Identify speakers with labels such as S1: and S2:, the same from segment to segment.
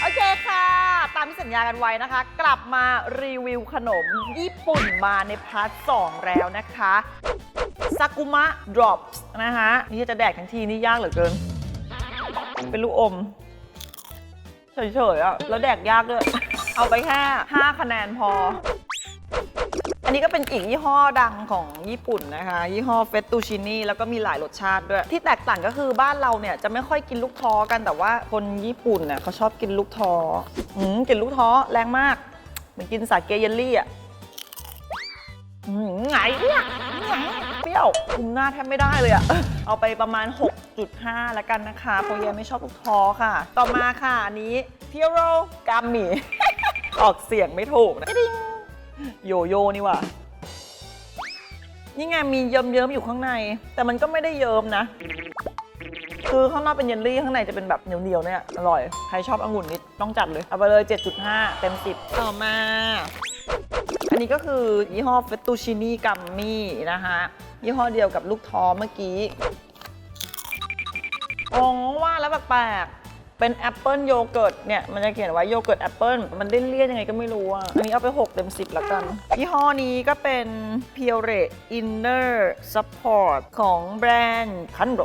S1: โอเคค่ะ ตามที่สัญญากันไว้นะคะ กลับมารีวิวขนมญี่ปุ่นมาในพาร์ท2แล้วนะคะซากุมะดรอปส์นะคะนี่จะแดกทั้งทีนี่ยากเหลือเกิน เป็นลูกอม เฉยๆอะ แล้วแดกยากด้วย เอาไปแค่ 5 คะแนนพอ อันนี้ก็เป็นอีกยี่ห้อดังของญี่ปุ่นนะคะ ยี่ห้อเฟตตูชินี่แล้วก็มีหลายรสชาติด้วย ที่แตกต่างก็คือบ้านเราเนี่ยจะไม่ค่อยกินลูกท้อกันแต่ว่าคนญี่ปุ่นเนี่ยเขาชอบกินลูกท้ออืมกินลูกท้อแรงมาก เหมือนกินสาเกเยลลี่อะอืมไงเนี่ยเปรี้ยวคุมหน้าแทบไม่ได้เลยอะเอาไปประมาณ 6.5 แล้วกันนะคะเพราะเยไม่ชอบลูกท้อค่ะ ต่อมาค่ะอันนี้เพียโรกามิออกเสียงไม่ถูกนะ โยโย่นี่ว่านี่ไงมีเยิ้มๆอยู่ข้างใน แต่มันก็ไม่ได้เยิ้มนะ คือข้างนอกเป็นเยลลี่ข้างในจะเป็นแบบเหนียวๆเนี่ยอร่อย ใครชอบองุ่นนิดต้องจัดเลย เอาไปเลย 7.5 เต็ม 10 ต่อมา อันนี้ก็คือยี่ห้อเฟตตูชินีกัมมี่นะคะยี่ห้อเดียวกับลูกท้อเมื่อกี้อ๋อว่าแล้วแปลก เป็นแอปเปิลโยเกิร์ตเนี่ยมันจะเขียนไว้โยเกิร์ตแอปเปิลมันเลี่ยนยังไงก็ไม่รู้อะ อันนี้เอาไป 6 เต็ม 10แล้วกัน ยี่ห้อนี้ก็เป็น p u r e Inner Support ของแบรนด์คันโด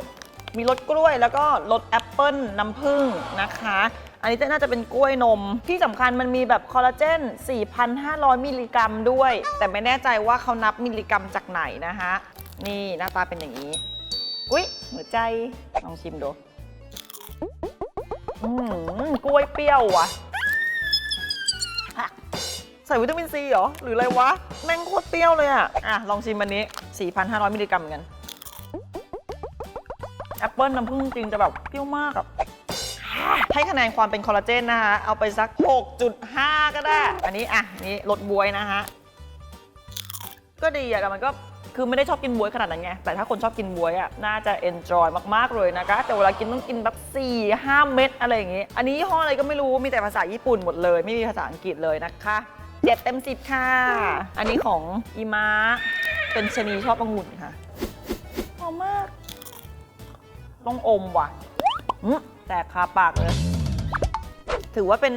S1: มีรสกล้วยแล้วก็รสแอปเปิลน้ำผึ้งนะคะ อันนี้จะน่าจะเป็นกล้วยนม ที่สำคัญมันมีแบบคอลลาเจน 4,500 มิลลิกรัมด้วย แต่ไม่แน่ใจว่าเขานับมิลลิกรัมจากไหนนะคะนี่หน้าตาเป็นอย่างนี้ อุ๊ยหัวใจลองชิมดู อืมกล้วยเปรี้ยวว่ะ ใส่วิตามินซีเหรอ หรืออะไรวะ แม่งโคตรเปรี้ยวเลยอะ อะ ลองชิมอันนี้ 4,500 มิลลิกรัมเหมือนกัน แอปเปิลน้ำผึ้งจริงจะแบบเปรี้ยวมากอะให้คะแนนความเป็นคอลลาเจนนะคะ เอาไปสัก 6.5 ก็ได้ อันนี้อะ นี่ลดบวยนะฮะ ก็ดีอะแต่มันก็ คือไม่ได้ชอบกินบวยขนาดนั้นไง แต่ถ้าคนชอบกินบวยอะน่าจะ enjoy มากๆเลยนะคะ แต่เวลากินต้องกินแบบ4 5 เม็ดอะไรอย่างงี้ อันนี้ยี่ห้ออะไรก็ไม่รู้มีแต่ภาษาญี่ปุ่นหมดเลย ไม่มีภาษาอังกฤษเลยนะคะเจ็ดเต็ม10ค่ะ อันนี้ของอีมาเป็นชนีชอบองุ่นค่ะหอมมาก ต้องอมว่ะอืมแตกคาปากเลย ถือว่าเป็น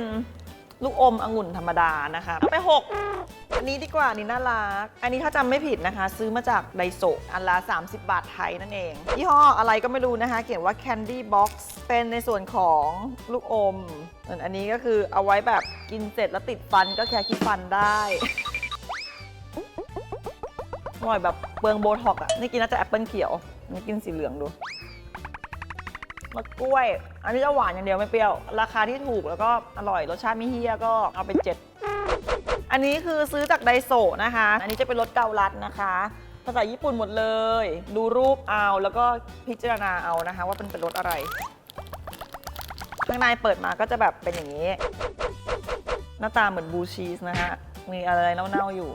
S1: ลูกอมองุ่นธรรมดานะคะเอาไป 6 อันนี้ดีกว่านี่น่ารัก อันนี้ถ้าจำไม่ผิดนะคะ ซื้อมาจากไดโซอันละ 30 บาทไทยนั่นเองยี่ห้ออะไรก็ไม่รู้นะคะ เขียนว่า Candy Box เป็นในส่วนของลูกอมส่วนอันนี้ก็คือเอาไว้แบบกินเสร็จแล้วติดฟันก็แค่คิดฟันได้อร่อยแบบเปลืองโบท็อกอะนี่กินน่าจะแอปเปิลเขียว นี่กินสีเหลืองดูมะกล้วย อันนี้จะหวานอย่างเดียวไม่เปรี้ยว ราคาที่ถูกแล้วก็อร่อย รสชาติไม่เฮี้ยก็เอาไปเจ็ด อันนี้คือซื้อจากไดโซนะคะ อันนี้จะเป็นรสเกาลัดนะคะ ภาษาญี่ปุ่นหมดเลย ดูรูปเอาแล้วก็พิจารณาเอานะคะ ว่าเป็นเป็นรสอะไร ข้างในเปิดมาก็จะแบบเป็นอย่างนี้ หน้าตาเหมือนบลูชีสนะฮะมีอะไรเน่าๆอยู่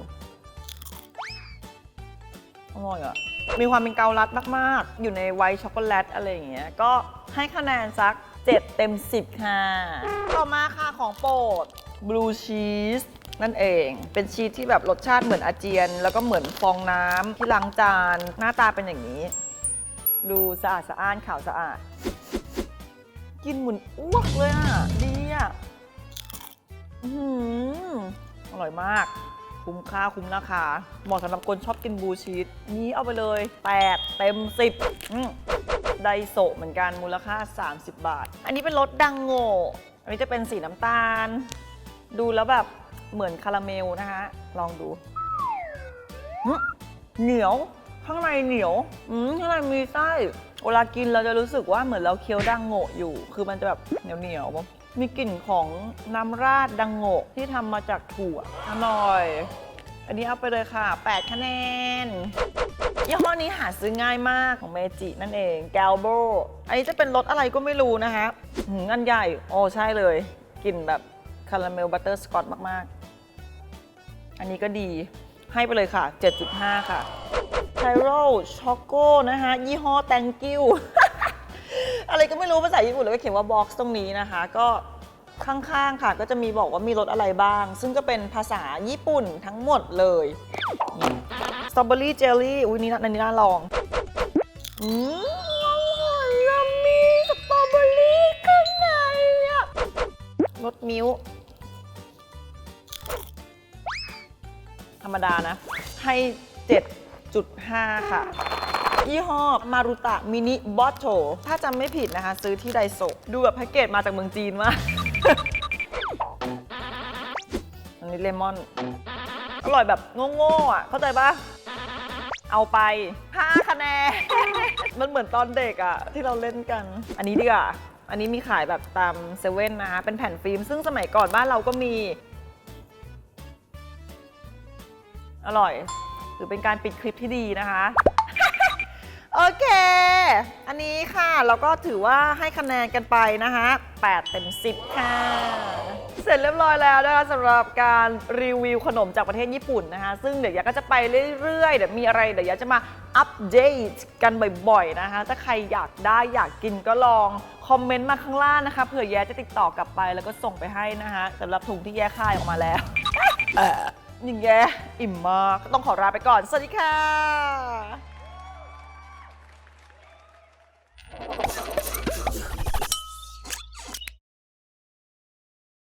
S1: อร่อยอะมีความเป็นเกาลัดมากๆ อยู่ในไวท์ช็อกโกแลตอะไรอย่างเงี้ย ก็ให้คะแนนสัก 7 เต็ม 10 ค่ะ ต่อมาค่ะของโปรดบลูชีส นั่นเอง เป็นชีสที่แบบรสชาติเหมือนอาเจียน แล้วก็เหมือนฟองน้ำที่ล้างจาน หน้าตาเป็นอย่างนี้ ดูสะอาดสะอ้านขาวสะอาด กินเหมือนอ้วกเลยอะ ดีอะอื้อหืออร่อยมาก คุ้มค่าคุ้มราคาเหมาะสำหรับคนชอบกินบลูชีสนี้เอาไปเลย 8 เต็ม 10อืมไดโซะเหมือนกันมูลค่า 30 บาท อันนี้เป็นรสดังโง่อันนี้จะเป็นสีน้ำตาล ดูแล้วแบบ เหมือนคาราเมลนะคะ ลองดูเหนียวข้างในเหนียวอืมข้างในมีไส้เวลากินเราจะรู้สึกว่าเหมือนเราเคี้ยวดังโง่อยู่ คือมันจะแบบเหนียวเหนียวๆมีกลิ่นของน้ำราดดังโง่ที่ทำมาจากถั่วอร่อย อันนี้เอาไปเลยค่ะ 8 คะแนนยี่ห้อนี้หาซื้อง่ายมากของเมจินั่นเองแกลโบอันนี้จะเป็นรสอะไรก็ไม่รู้นะคะอันใหญ่ โอ้ใช่เลยกลิ่นแบบคาราเมลบัตเตอร์สกอตมาก ๆ อันนี้ก็ดีให้ไปเลยค่ะ 7.5 ค่ะไทโรช็อกโกนะคะ ยี่ห้อแตงกิ้วอะไรก็ไม่รู้ภาษาญี่ปุ่นแล้วก็เขียนว่าบ็อกซ์ตรงนี้นะคะ ก็ข้างๆค่ะ ก็จะมีบอกว่ามีรสอะไรบ้าง ซึ่งก็เป็นภาษาญี่ปุ่นทั้งหมดเลยสตรอเบอรี่เจลลี่อุ้ยนี่นันนี้น่าลองอืมยามีสตรอเบอรี่ข้างในอะรสมิ้ว ธรรมดานะ ให้ 7.5 ค่ะ ยี่ห้อมารุตะมินิบอ t โ e ถ้าจำไม่ผิดนะคะ ซื้อที่ไดโซดูแบบแพ็กเกจมาจากเมืองจีนมาก อันนี้เลมอน อร่อยแบบโง่ๆอะ เข้าใจปะเอาไป 5 คะแนน มันเหมือนตอนเด็กอะที่เราเล่นกัน อันนี้ดีกว่า อันนี้มีขายแบบตามเซเว่นนะคะ เป็นแผ่นฟิล์ม ซึ่งสมัยก่อนบ้านเราก็มี อร่อยถือเป็นการปิดคลิปที่ดีนะคะ โอเค อันนี้ค่ะเราก็ถือว่าให้คะแนนกันไปนะคะ8เต็ม10 ค่ะ เสร็จเรียบร้อยแล้วนะคะสำหรับการรีวิวขนมจากประเทศญี่ปุ่นนะคะ ซึ่งเดี๋ยวยาก็จะไปเรื่อยๆ เดี๋ยวมีอะไรเดี๋ยวยาจะมาอัปเดตกันบ่อยๆนะคะ ถ้าใครอยากได้อยากกินก็ลองคอมเมนต์มาข้างล่างนะคะ เผื่อแย้จะติดต่อกลับไปแล้วก็ส่งไปให้นะคะสำหรับถุงที่แย้ค่ายออกมาแล้ว อย่างแย้อิ่มมาก ต้องขอลาไปก่อน สวัสดีค่ะ